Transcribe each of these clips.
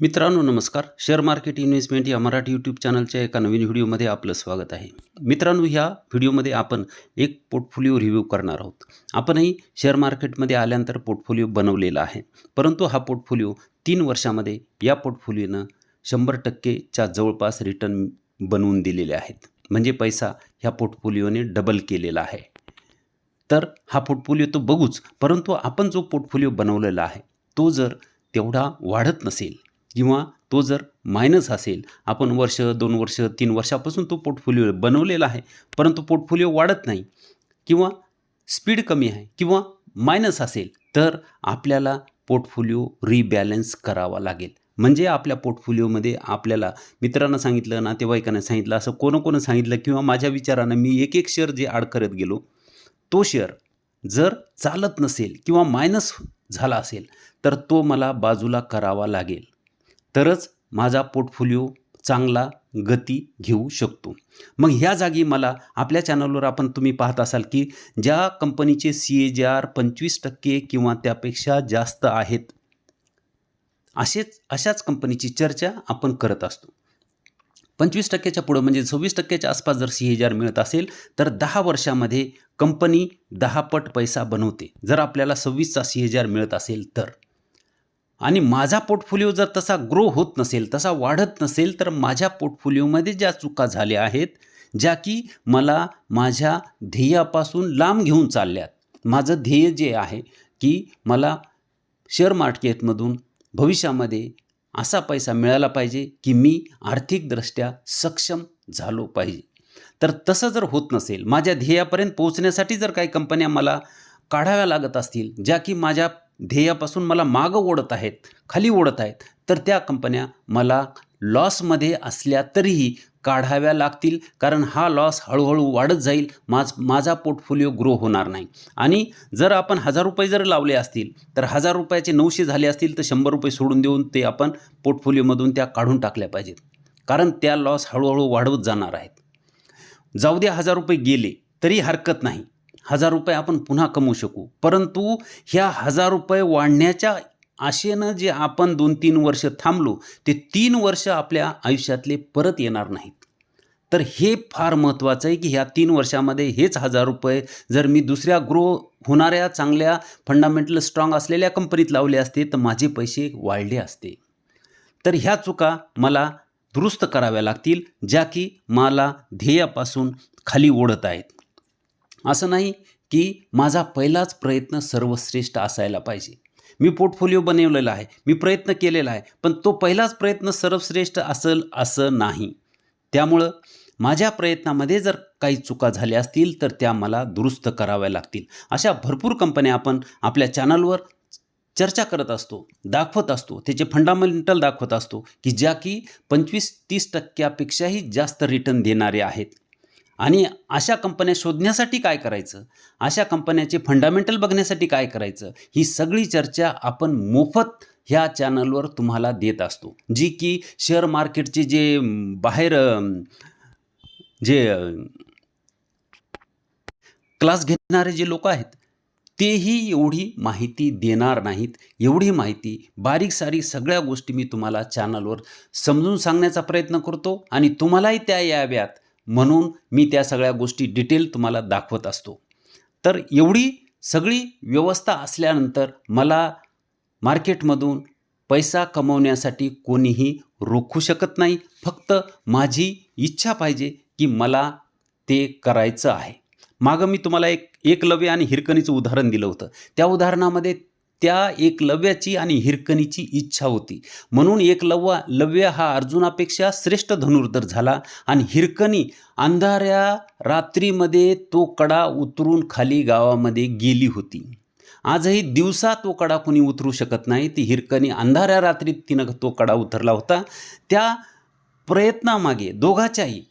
मित्रांनो नमस्कार. Share market investment या मराठी यूट्यूब चॅनलच्या एका नवीन व्हिडिओमध्ये आपलं स्वागत आहे. मित्रांनो ह्या व्हिडिओमध्ये आपण एक पोर्टफोलिओ रिव्ह्यू करणार आहोत. आपणही शेअर मार्केटमध्ये आल्यानंतर पोर्टफोलिओ बनवलेला आहे. परंतु हा पोर्टफोलिओ तीन वर्षामध्ये या पोर्टफोलिओनं शंभर टक्केच्या जवळपास रिटर्न बनवून दिलेले आहेत. म्हणजे पैसा ह्या पोर्टफोलिओने डबल केलेला आहे. तर हा पोर्टफोलिओ तो बघूच परंतु आपण जो पोर्टफोलिओ बनवलेला आहे तो जर तेवढा वाढत नसेल किंवा तो जर मायनस असेल आपण वर्ष दोन वर्ष तीन वर्षापासून तो पोर्टफोलिओ बनवलेला आहे परंतु पोर्टफोलिओ वाढत नाही किंवा स्पीड कमी आहे किंवा मायनस असेल तर आपल्याला पोर्टफोलिओ रिबॅलन्स करावा लागेल. म्हणजे आपल्या पोर्टफोलिओमध्ये आपल्याला मित्रांना सांगितलं नातेवाईकांना सांगितलं असं कोण कोण सांगितलं किंवा माझ्या विचारानं मी एक एक शेअर जे ॲड करत गेलो तो शेअर जर चालत नसेल किंवा मायनस झाला असेल तर तो मला बाजूला करावा लागेल. तरच माझा पोर्टफोलिओ चांगला गती घेऊ शकतो. मग ह्या जागी मला आपल्या चॅनलवर आपण तुम्ही पाहत असाल की ज्या कंपनीचे सी ए जे आर पंचवीस टक्के किंवा त्यापेक्षा जास्त आहेत असेच अशाच कंपनीची चर्चा आपण करत असतो. पंचवीस टक्क्याच्या पुढं म्हणजे सव्वीस टक्क्याच्या आसपास जर सी ए जी आर मिळत असेल तर दहा वर्षामध्ये कंपनी दहा पट पैसा बनवते. जर आपल्याला सव्वीसचा सी ए जी आर मिळत असेल तर. आणि माझा पोर्टफोलिओ जर तसा ग्रो होत नसेल तसा वाढत नसेल तर माझ्या पोर्टफोलिओमध्ये ज्या चुका झाल्या आहेत ज्या की मला माझ्या ध्येयापासून लांब घेऊन चालल्यात. माझं ध्येय जे आहे की मला शेअर मार्केटमधून भविष्यामध्ये असा पैसा मिळाला पाहिजे की मी आर्थिकदृष्ट्या सक्षम झालो पाहिजे. तर तसं जर होत नसेल माझ्या ध्येयापर्यंत पोहोचण्यासाठी जर काही कंपन्या मला काढाव्या लागत असतील ज्या की माझ्या ध्येयापासून मला मागं ओढत आहेत खाली ओढत आहेत तर त्या कंपन्या मला लॉसमध्ये असल्या तरीही काढाव्या लागतील कारण हा लॉस हळूहळू वाढत जाईल माझ माझा पोर्टफोलिओ ग्रो होणार नाही. आणि जर आपण हजार रुपये जर लावले असतील तर हजार रुपयाचे नऊशे झाले असतील तर शंभर रुपये सोडून देऊन ते आपण पोर्टफोलिओमधून त्या काढून टाकल्या पाहिजेत. कारण त्या लॉस हळूहळू वाढवत जाणार आहेत. जाऊ दे हजार रुपये गेले तरी हरकत नाही. हजार रुपये आपण पुन्हा कमवू शकू. परंतु ह्या हजार रुपये वाढण्याच्या आशेनं जे आपण दोन तीन वर्ष थांबलो ते तीन वर्ष आपल्या आयुष्यातले परत येणार नाहीत. तर हे फार महत्त्वाचं आहे की ह्या तीन वर्षामध्ये हेच हजार रुपये जर मी दुसऱ्या ग्रो होणाऱ्या चांगल्या फंडामेंटल स्ट्रॉंग असलेल्या कंपनीत लावले असते तर माझे पैसे वाढले असते. तर ह्या चुका मला दुरुस्त कराव्या लागतील ज्या की मला ध्येयापासून खाली ओढत आहेत. असं नाही की माझा पहिलाच प्रयत्न सर्वश्रेष्ठ असायला पाहिजे. मी पोर्टफोलिओ बनवलेला आहे मी प्रयत्न केलेला आहे पण तो पहिलाच प्रयत्न सर्वश्रेष्ठ असेल असं नाही. त्यामुळं माझ्या प्रयत्नामध्ये जर काही चुका झाल्या असतील तर त्या मला दुरुस्त कराव्या लागतील. अशा भरपूर कंपन्या आपण आपल्या चॅनलवर चर्चा करत असतो दाखवत असतो त्याचे फंडामेंटल दाखवत असतो की ज्या की पंचवीस तीस टक्क्यापेक्षाही जास्त रिटर्न देणारे आहेत. आणि अशा कंपन्या शोधण्यासाठी काय करायचं? अशा कंपन्याचे फंडामेंटल बघण्यासाठी काय करायचं? ही सगळी चर्चा आपण मोफत ह्या चॅनलवर तुम्हाला देत असतो. जी की शेअर मार्केटचे जे बाहेर जे क्लास घेणारे जे लोक आहेत तेही एवढी माहिती देणार नाहीत. एवढी माहिती बारीक सारीक सगळ्या गोष्टी मी तुम्हाला चॅनलवर समजून सांगण्याचा प्रयत्न करतो आणि तुम्हालाही त्या याव्यात. म्हणून मी त्या सगळ्या गोष्टी डिटेल तुम्हाला दाखवत असतो. तर एवढी सगळी व्यवस्था असल्यानंतर मला मार्केटमधून पैसा कमवण्यासाठी कोणीही रोखू शकत नाही. फक्त माझी इच्छा पाहिजे की मला ते करायचं आहे. मागं मी तुम्हाला एक एकलव्य आणि हिरकणीचं उदाहरण दिलं होतं. त्या उदाहरणामध्ये त्या एकलव्याची आणि हिरकणीची इच्छा होती. म्हणून एकलव्य लव्य हा अर्जुनापेक्षा श्रेष्ठ धनुर्धर झाला आणि हिरकणी अंधाऱ्या रात्रीमध्ये तो कडा उतरून खाली गावामध्ये गेली होती. आजही दिवसा तो कडा कोणी उतरू शकत नाही. ती हिरकणी अंधाऱ्या रात्रीत तिनं तो कडा उतरला होता. त्या प्रयत्नामागे दोघाच्याही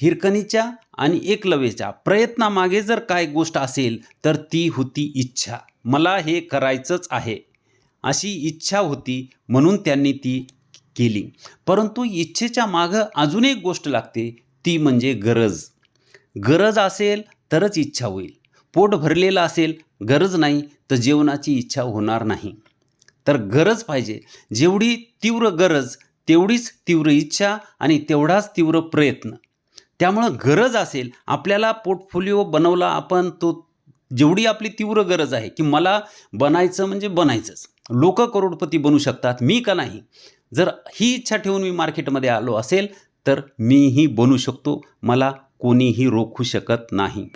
हिरकणीच्या आणि एकलव्याच्या प्रयत्नामागे जर काय गोष्ट असेल तर ती होती इच्छा. मला हे करायचंच आहे अशी इच्छा होती म्हणून त्यांनी ती केली. परंतु इच्छेच्या मागं अजून एक गोष्ट लागते ती म्हणजे गरज. गरज असेल तरच इच्छा होईल. पोट भरलेलं असेल गरज नाही तर जेवणाची इच्छा होणार नाही. तर गरज पाहिजे. जेवढी तीव्र गरज तेवढीच तीव्र इच्छा आणि तेवढाच तीव्र प्रयत्न. त्यामुळं गरज असेल आपल्याला पोर्टफोलिओ बनवला आपण तो जेवढी आपली तीव्र गरज आहे की मला बनायचं म्हणजे बनायचंच. लोक करोडपती बनू शकतात मी का नाही? जर ही इच्छा ठेवून मी मार्केटमध्ये आलो असेल तर मीही बनू शकतो मला कोणीही रोखू शकत नाही.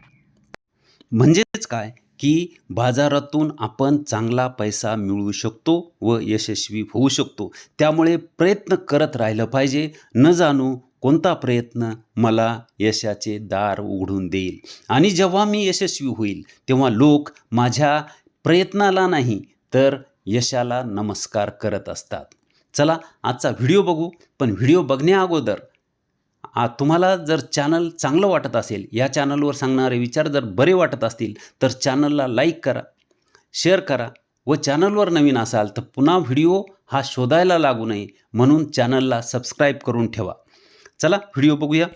म्हणजेच काय? की बाजारातून आपण चांगला पैसा मिळवू शकतो व यशस्वी होऊ शकतो. त्यामुळे प्रयत्न करत राहिलं पाहिजे. न जाणू कोणता प्रयत्न मला यशाचे दार उघडून देईल? आणि जेव्हा मी यशस्वी होईल तेव्हा लोक माझ्या प्रयत्नाला नाही तर यशाला नमस्कार करत असतात. चला आजचा व्हिडिओ बघू. पण व्हिडिओ बघण्याअगोदर आ तुम्हाला जर चॅनल चांगलं वाटत असेल या चॅनलवर सांगणारे विचार जर बरे वाटत असतील तर चॅनलला लाईक करा शेअर करा. व चॅनलवर नवीन असाल तर पुन्हा व्हिडिओ हा शोधायला लागू नये म्हणून चॅनलला सबस्क्राईब करून ठेवा. चला व्हिडिओ बघूया.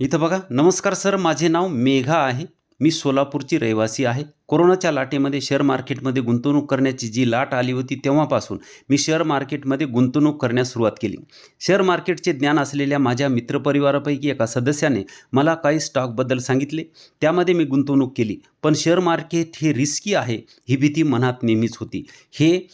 इथं बघा नमस्कार सर माझे नाव मेघा आहे. मी सोलापूरची रहिवासी आहे. कोरोनाच्या लाटेमध्ये शेअर मार्केटमध्ये गुंतवणूक करण्याची जी लाट आली होती तेव्हापासून मी शेअर मार्केटमध्ये गुंतवणूक करण्यास सुरुवात केली. शेअर मार्केटचे ज्ञान असलेल्या माझ्या मित्रपरिवारापैकी एका सदस्याने मला काही स्टॉकबद्दल सांगितले. त्यामध्ये मी गुंतवणूक केली. पण शेअर मार्केट हे रिस्की आहे ही भीती मनात नेहमीच होती. हे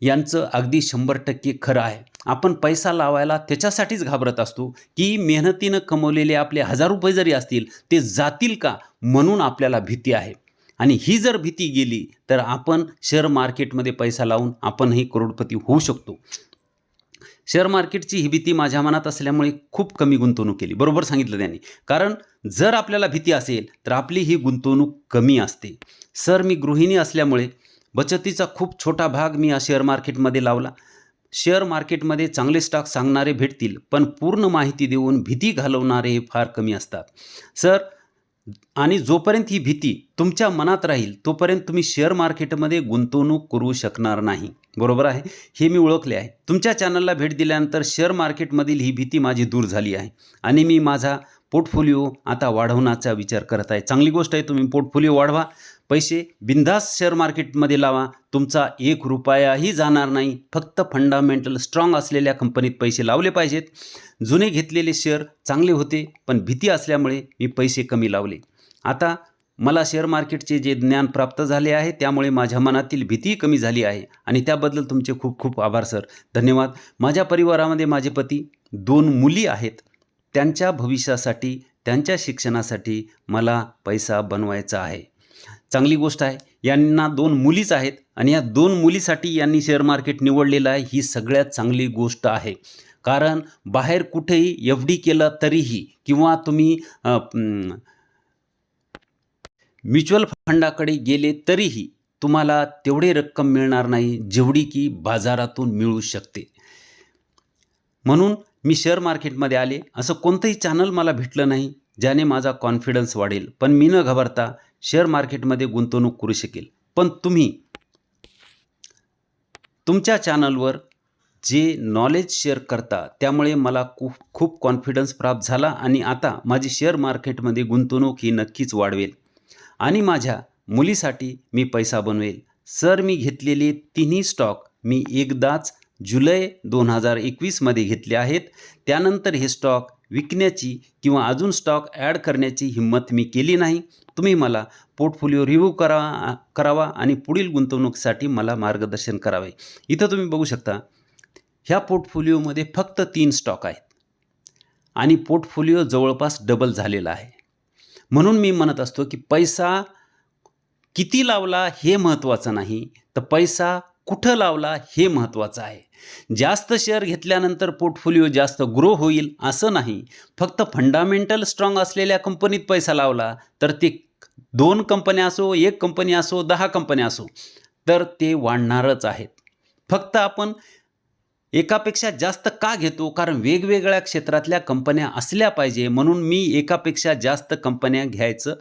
यांचं अगदी शंभर टक्के खरं आहे. आपण पैसा लावायला त्याच्यासाठीच घाबरत असतो की मेहनतीनं कमवलेले आपले हजार रुपये जरी असतील ते जातील का म्हणून आपल्याला भीती आहे. आणि ही जर भीती गेली तर आपण शेअर मार्केटमध्ये पैसा लावून आपणही करोडपती होऊ शकतो. शेअर मार्केटची ही भीती माझ्या मनात असल्यामुळे खूप कमी गुंतवणूक केली. बरोबर सांगितलं त्यांनी. कारण जर आपल्याला भीती असेल तर आपली ही गुंतवणूक कमी असते. सर मी गृहिणी असल्यामुळे बचतीचा खूप छोटा भाग मी या शेअर मार्केटमध्ये लावला. शेअर मार्केटमध्ये चांगले स्टॉक सांगणारे भेटतील पण पूर्ण माहिती देऊन भीती घालवणारे हे फार कमी असतात. सर आणि जोपर्यंत ही भीती तुमच्या मनात राहील तोपर्यंत तुम्ही शेअर मार्केटमध्ये गुंतवणूक करू शकणार नाही. बरोबर आहे? हे मी ओळखले आहे. तुमच्या चॅनलला भेट दिल्यानंतर शेअर मार्केटमधील ही भीती माझी दूर झाली आहे आणि मी माझा पोर्टफोलिओ आता वाढवण्याचा विचार करत आहे. चांगली गोष्ट आहे तुम्ही पोर्टफोलिओ वाढवा. पैसे बिंदास शेअर मार्केटमध्ये लावा. तुमचा एक रुपयाही जाणार नाही. फक्त फंडामेंटल स्ट्रॉंग असलेल्या कंपनीत पैसे लावले पाहिजेत. जुने घेतलेले शेअर चांगले होते पण भीती असल्यामुळे मी पैसे कमी लावले. आता मला शेअर मार्केटचे जे ज्ञान प्राप्त झाले आहे त्यामुळे माझ्या मनातील भीती कमी झाली आहे. आणि त्याबद्दल तुमचे खूप खूप आभार सर धन्यवाद. माझ्या परिवारामध्ये माझे पती दोन मुली आहेत. त्यांच्या भविष्यासाठी त्यांच्या शिक्षणासाठी मला पैसा बनवायचा आहे. चांगली गोष्ट आहे. यांना दोन मुलीच आहेत आणि या दोन मुलीसाठी यांनी शेअर मार्केट निवडलेलं आहे. ही सगळ्यात चांगली गोष्ट आहे. कारण बाहेर कुठेही एफ डी केलं तरीही किंवा तुम्ही म्युच्युअल फंडाकडे गेले तरीही तुम्हाला तेवढे रक्कम मिळणार नाही जेवढी की बाजारातून मिळू शकते. म्हणून मी शेअर मार्केटमध्ये आले. असं कोणतंही चॅनल मला भेटलं नाही ज्याने माझा कॉन्फिडन्स वाढेल. पण मी न घाबरता शेअर मार्केटमध्ये गुंतवणूक करू शकेल. पण तुम्ही तुमच्या चॅनलवर जे नॉलेज शेअर करता त्यामुळे मला खूप खूप कॉन्फिडन्स प्राप्त झाला आणि आता माझी शेअर मार्केटमध्ये गुंतवणूक ही नक्कीच वाढवेल. आणि माझ्या मुलीसाठी मी पैसा बनवेल. सर मी घेतलेले तिन्ही स्टॉक मी एकदाच जुलै दोन हजार एकवीसमध्ये घेतले आहेत. त्यानंतर हे स्टॉक विकण्याची किंवा अजून स्टॉक ॲड करण्याची हिंमत मी केली नाही. तुम्ही मला पोर्टफोलिओ रिव्ह्यू करा करावा आणि पुढील गुंतवणुकीसाठी मला मार्गदर्शन करावे. इथं तुम्ही बघू शकता ह्या पोर्टफोलिओमध्ये फक्त तीन स्टॉक आहेत. आणि पोर्टफोलिओ जवळपास डबल झालेला आहे. म्हणून मी म्हणत असतो की पैसा किती लावला हे महत्त्वाचं नाही. तर पैसा कुठं लावला हे महत्त्वाचं आहे. जास्त शेअर घेतल्यानंतर पोर्टफोलिओ जास्त ग्रो होईल असं नाही. फक्त फंडामेंटल स्ट्रॉंग असलेल्या कंपनीत पैसा लावला तर ते दोन कंपन्या असो एक कंपनी असो दहा कंपन्या असो तर ते वाढणारच आहेत. फक्त आपण एकापेक्षा जास्त का घेतो? कारण वेगवेगळ्या क्षेत्रातल्या कंपन्या असल्या पाहिजे म्हणून मी एकापेक्षा जास्त कंपन्या घ्यायचं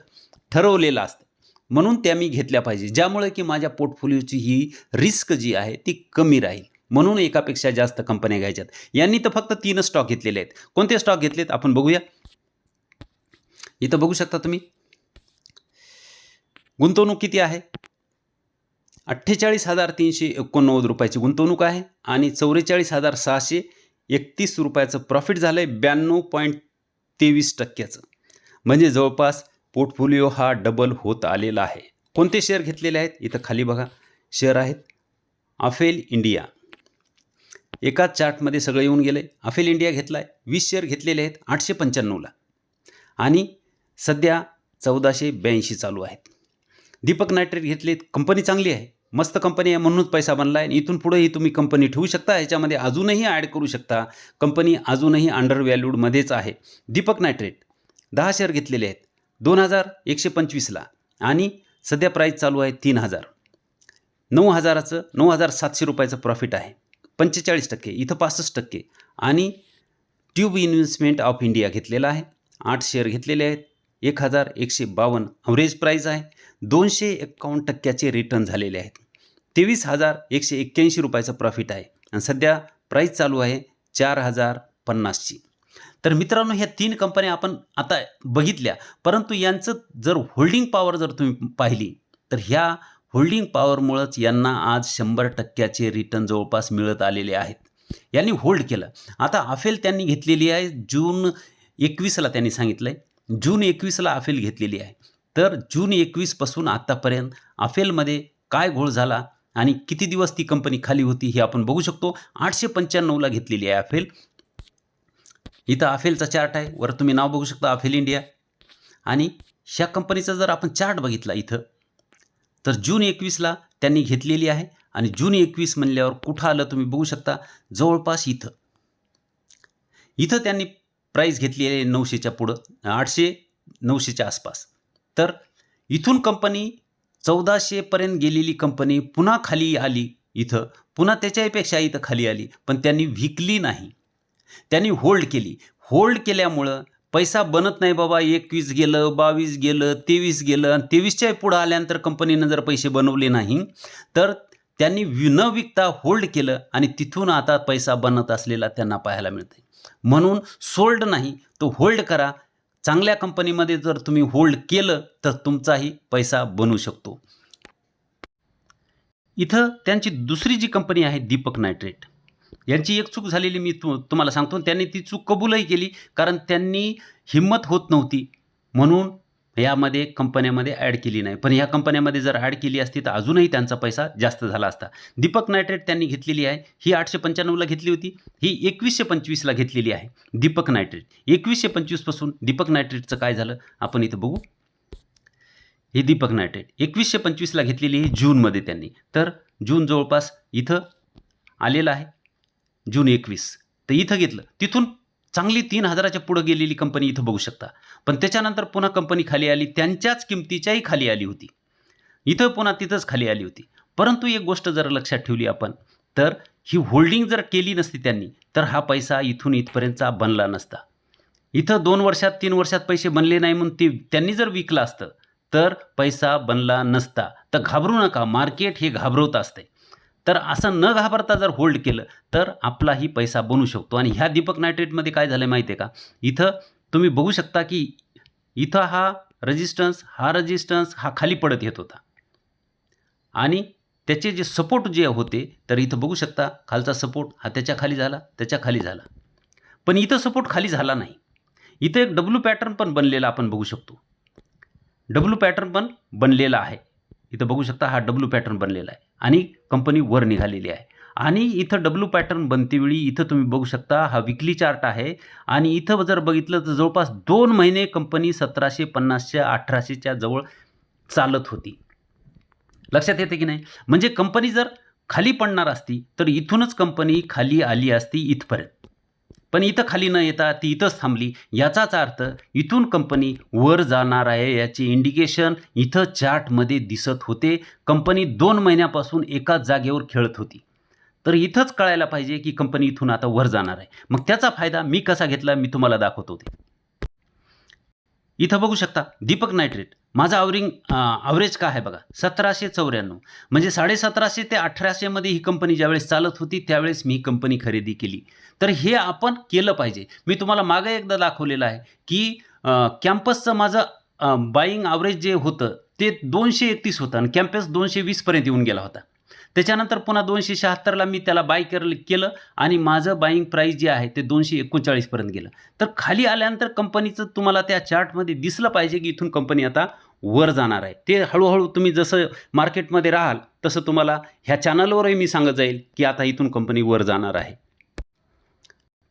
ठरवलेलं असतं. म्हणून त्या मी घेतल्या पाहिजे. ज्यामुळे की माझ्या पोर्टफोलिओची ही रिस्क जी आहे ती कमी राहील. म्हणून एकापेक्षा जास्त कंपन्या घ्यायच्यात. यांनी तर फक्त तीन स्टॉक घेतलेले आहेत. कोणते स्टॉक घेतलेत आपण बघूया. इथं बघू शकता तुम्ही. गुंतवणूक किती आहे? अठ्ठेचाळीस हजार तीनशे एकोणनव्वद रुपयाची गुंतवणूक आहे आणि चौवेचाळीस हजार सहाशे एकतीस रुपयाचं प्रॉफिट झालं आहे ब्याण्णव पॉईंट तेवीस टक्क्याचं. म्हणजे जवळपास पोर्टफोलिओ हा डबल होत आलेला आहे. कोणते शेअर घेतलेले आहेत? इथं खाली बघा. शेअर आहेत. Affle India. एकाच चार्टमध्ये सगळं येऊन गेलं. आहे अफेल इंडिया घेतला आहे वीस शेअर घेतलेले आहेत. आठशे पंच्याण्णवला. आणि सध्या चौदाशे ब्याऐंशी चालू आहेत. दीपक नायट्रेट घेतलेत. कंपनी चांगली आहे. मस्त कंपनी आहे म्हणूनच पैसा बनला आहे आणि इथून पुढेही तुम्ही कंपनी ठेवू शकता. ह्याच्यामध्ये अजूनही ॲड करू शकता. कंपनी अजूनही अंडर व्हॅल्यूडमध्येच आहे. दीपक नायट्रेट. दहा शेअर घेतलेले आहेत. दोन हजार एकशे पंचवीसला आणि सध्या प्राईस चालू आहे तीन हजार. नऊ हजाराचं नऊ हजार सातशे रुपयाचं प्रॉफिट आहे. पंचेचाळीस टक्के इथं पासष्ट टक्के. आणि ट्यूब इन्व्हेस्टमेंट ऑफ इंडिया घेतलेला आहे. आठ शेअर घेतलेले आहेत. एक हजार एकशे बावन्न अवरेज प्राईज आहे. दोनशे एक्कावन्न टक्क्याचे रिटर्न झालेले आहेत. तेवीस हजार एकशे एक्क्याऐंशी रुपयाचं प्रॉफिट आहे. आणि सध्या प्राईस चालू आहे चार हजार पन्नासची. तर मित्रांनो ह्या तीन कंपन्या आपण आता बघितल्या. परंतु यांचं जर होल्डिंग पॉवर जर तुम्ही पाहिली तर ह्या होल्डिंग पॉवरमुळंच यांना आज शंभर टक्क्याचे रिटर्न जवळपास मिळत आलेले आहेत. यांनी होल्ड केलं. आता अफेल त्यांनी घेतलेली आहे जून एकवीसला त्यांनी सांगितलं आहे जून एकवीसला अफेल घेतलेली आहे. तर जून एकवीसपासून आत्तापर्यंत अफेलमध्ये काय घोळ झाला आणि किती दिवस ती कंपनी खाली होती हे आपण बघू शकतो. आठशे पंच्याण्णवला घेतलेली आहे अफेल इथं अफेलचा चार्ट आहे. वर तुम्ही नाव बघू शकता अफेल इंडिया. आणि ह्या कंपनीचा जर आपण चार्ट बघितला इथं तर जून एकवीसला त्यांनी घेतलेली आहे. आणि जून एकवीस म्हणल्यावर कुठं आलं तुम्ही बघू शकता? जवळपास इथं. इथं त्यांनी प्राईस घेतली आहे नऊशेच्या पुढं आठशे नऊशेच्या आसपास. तर इथून कंपनी चौदाशेपर्यंत गेलेली कंपनी पुन्हा खाली आली इथं. पुन्हा त्याच्यापेक्षा इथं खाली आली. पण त्यांनी विकली नाही. त्यांनी होल्ड केली. होल्ड केल्यामुळं पैसा बनत नाही बाबा. एकवीस गेलं बावीस गेलं तेवीस गेलं आणि तेवीसच्या पुढं आल्यानंतर कंपनीनं जर पैसे बनवले नाही तर त्यांनी न विकता होल्ड केलं आणि तिथून आता पैसा बनत असलेला त्यांना पाहायला मिळते म्हणून सोल्ड नाही तो होल्ड करा. चांगल्या कंपनीमध्ये जर तुम्ही होल्ड केलं तर तुमचाही पैसा बनू शकतो. इथं त्यांची दुसरी जी कंपनी आहे दीपक नायट्रेट. यांची एक चूक झालेली मी तु तुम्हाला सांगतो. त्यांनी ती चूक कबूलही केली कारण त्यांनी हिंमत होत नव्हती. म्हणून यामध्ये कंपन्यामध्ये ॲड केली नाही. पण ह्या कंपन्यामध्ये जर ॲड केली असती तर अजूनही त्यांचा पैसा जास्त झाला असता. दीपक नायट्रेट त्यांनी घेतलेली आहे. ही आठशे पंच्याण्णवला घेतली होती. ही एकवीसशे पंचवीसला घेतलेली आहे. दीपक नायट्रेट. एकवीसशे पंचवीसपासून दीपक नायट्रेटचं काय झालं? आपण इथं बघू. हे दीपक नायट्रेट. एकवीसशे पंचवीसला घेतलेली आहे जूनमध्ये त्यांनी. तर जून जवळपास इथं आलेलं आहे. जून एकवीस. तर इथं घेतलं. तिथून चांगली तीन हजाराच्या पुढं गेलेली कंपनी इथं बघू शकता. पण त्याच्यानंतर पुन्हा कंपनी खाली आली. त्यांच्याच किमतीच्याही खाली आली होती. इथं पुन्हा तिथंच खाली आली होती. परंतु एक गोष्ट जर लक्षात ठेवली आपण तर ही होल्डिंग जर केली नसती त्यांनी तर हा पैसा इथून इथपर्यंतचा बनला नसता. इथं दोन वर्षात तीन वर्षात पैसे बनले नाही म्हणून ते त्यांनी जर विकलं असतं तर पैसा बनला नसता. तर घाबरू नका. मार्केट हे घाबरवत असते तर असं न घाबरता जर होल्ड केलं तर आपलाही पैसा बनू शकतो. आणि ह्या दीपक नायट्रेटमध्ये काय झालं माहिती आहे का? इथं तुम्ही बघू शकता की इथं हा रजिस्टन्स हा रजिस्टन्स हा खाली पडत येत होता. आणि त्याचे जे सपोर्ट जे होते तर इथं बघू शकता खालचा सपोर्ट हा त्याच्याखाली झाला त्याच्याखाली झाला. पण इथं सपोर्ट खाली झाला नाही. इथं एक डब्ल्यू पॅटर्न पण बनलेला आपण बघू शकतो. डब्ल्यू पॅटर्न पण बनलेला आहे. इथं बघू शकता हा डब्ल्यू पॅटर्न बनलेला आहे. आणि कंपनी वर निघालेली आहे. आणि इथं डब्ल्यू पॅटर्न बनतेवेळी इथं तुम्ही बघू शकता हा विकली चार्ट आहे. आणि इथं जर बघितलं तर जवळपास दोन महिने कंपनी सतराशे पन्नासच्या अठराशेच्या जवळ चालत होती. लक्षात येते की नाही? म्हणजे कंपनी जर खाली पडणार असती तर इथूनच कंपनी खाली आली असती इथपर्यंत. पण इथं खाली न येता ती इथंच थांबली. याचाच अर्थ इथून कंपनी वर जाणार आहे याचे इंडिकेशन इथं चार्टमध्ये दिसत होते. कंपनी दोन महिन्यापासून एकाच जागेवर खेळत होती. तर इथंच कळायला पाहिजे की कंपनी इथून आता वर जाणार आहे. मग त्याचा फायदा मी कसा घेतला मी तुम्हाला दाखवतो होते. इथं बघू शकता दीपक नायट्रेट. माझा आवरिंग ॲव्हरेज काय आहे बघा? सतराशे चौऱ्याण्णव. म्हणजे साडेसतराशे ते अठराशेमध्ये ही कंपनी ज्यावेळेस चालत होती त्यावेळेस मी कंपनी खरेदी केली. तर हे आपण केलं पाहिजे. मी तुम्हाला मागे एकदा दाखवलेलं आहे की कॅम्पसचं माझं बाईंग ॲव्हरेज जे होतं ते दोनशे एकतीस होतं आणि कॅम्पस दोनशे वीसपर्यंत येऊन गेला होता. त्याच्यानंतर पुन्हा दोनशे शहात्तरला मी त्याला बाय केलं केलं आणि माझं बाईंग प्राईस जे आहे ते दोनशे एकोणचाळीसपर्यंत गेलं. तर खाली आल्यानंतर कंपनीचं तुम्हाला त्या चार्टमध्ये दिसलं पाहिजे की इथून कंपनी आता वर जाणार आहे. ते हळूहळू तुम्ही जसं मार्केटमध्ये राहाल तसं तुम्हाला ह्या चॅनलवरही मी सांगत जाईल की आता इथून कंपनी वर जाणार आहे.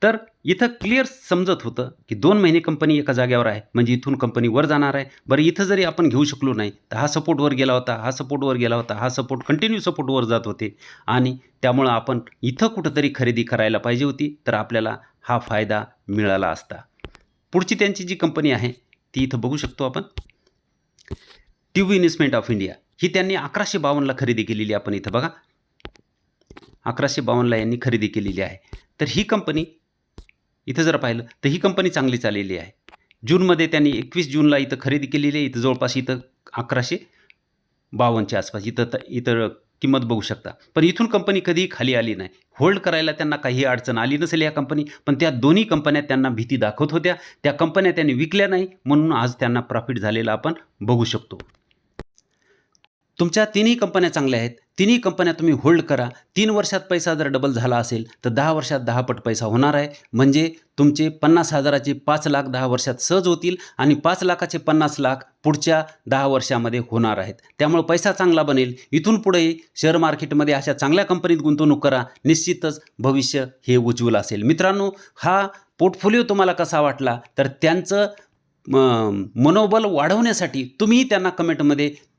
तर इथं क्लिअर समजत होतं की दोन महिने कंपनी एका जाग्यावर आहे. म्हणजे इथून कंपनी वर जाणार आहे. बरं इथं जरी आपण घेऊ शकलो नाही तर हा सपोर्टवर गेला होता हा सपोर्टवर गेला होता हा सपोर्ट कंटिन्यू सपोर्टवर जात होते. आणि त्यामुळं आपण इथं कुठंतरी खरेदी करायला पाहिजे होती तर आपल्याला हा फायदा मिळाला असता. पुढची त्यांची जी कंपनी आहे ती इथं बघू शकतो आपण. Tube investment of India. ही त्यांनी अकराशे बावन्नला खरेदी केलेली आपण इथं बघा. अकराशे बावन्नला यांनी खरेदी केलेली आहे. तर ही कंपनी इथं जर पाहिलं तर ही कंपनी चांगली चाललेली आहे. जूनमध्ये त्यांनी एकवीस जूनला इथं खरेदी केलेली आहे. इथं जवळपास इथं अकराशे बावन्नच्या आसपास इथं त इथं किंमत बघू शकता. पण इथून कंपनी कधीही खाली आली नाही. होल्ड करायला त्यांना काही अडचण आली नसेल या कंपनी पण त्या दोन्ही कंपन्या त्यांना भीती दाखवत होत्या. त्या कंपन्या त्यांनी विकल्या नाही म्हणून आज त्यांना प्रॉफिट झालेला आपण बघू शकतो. तुमच्या तिन्ही कंपन्या चांगल्या आहेत. तिन्ही कंपन्या तुम्ही होल्ड करा. तीन वर्षात पैसा जर डबल झाला असेल तर दहा वर्षात दहा पट पैसा होणार आहे. म्हणजे तुमचे पन्नास हजाराचे पाच लाख दहा वर्षात सहज होतील आणि पाच लाखाचे पन्नास लाख पुढच्या दहा वर्षामध्ये होणार आहेत. त्यामुळे पैसा चांगला बनेल. इथून पुढे शेअर मार्केटमध्ये अशा चांगल्या कंपनीत गुंतवणूक करा. निश्चितच भविष्य हे उज्ज्वल असेल. मित्रांनो हा पोर्टफोलिओ तुम्हाला कसा वाटला? तर त्यांचं म- मनोबल वाढवण्यासाठी तुम्ही त्यांना कमेंटमध्ये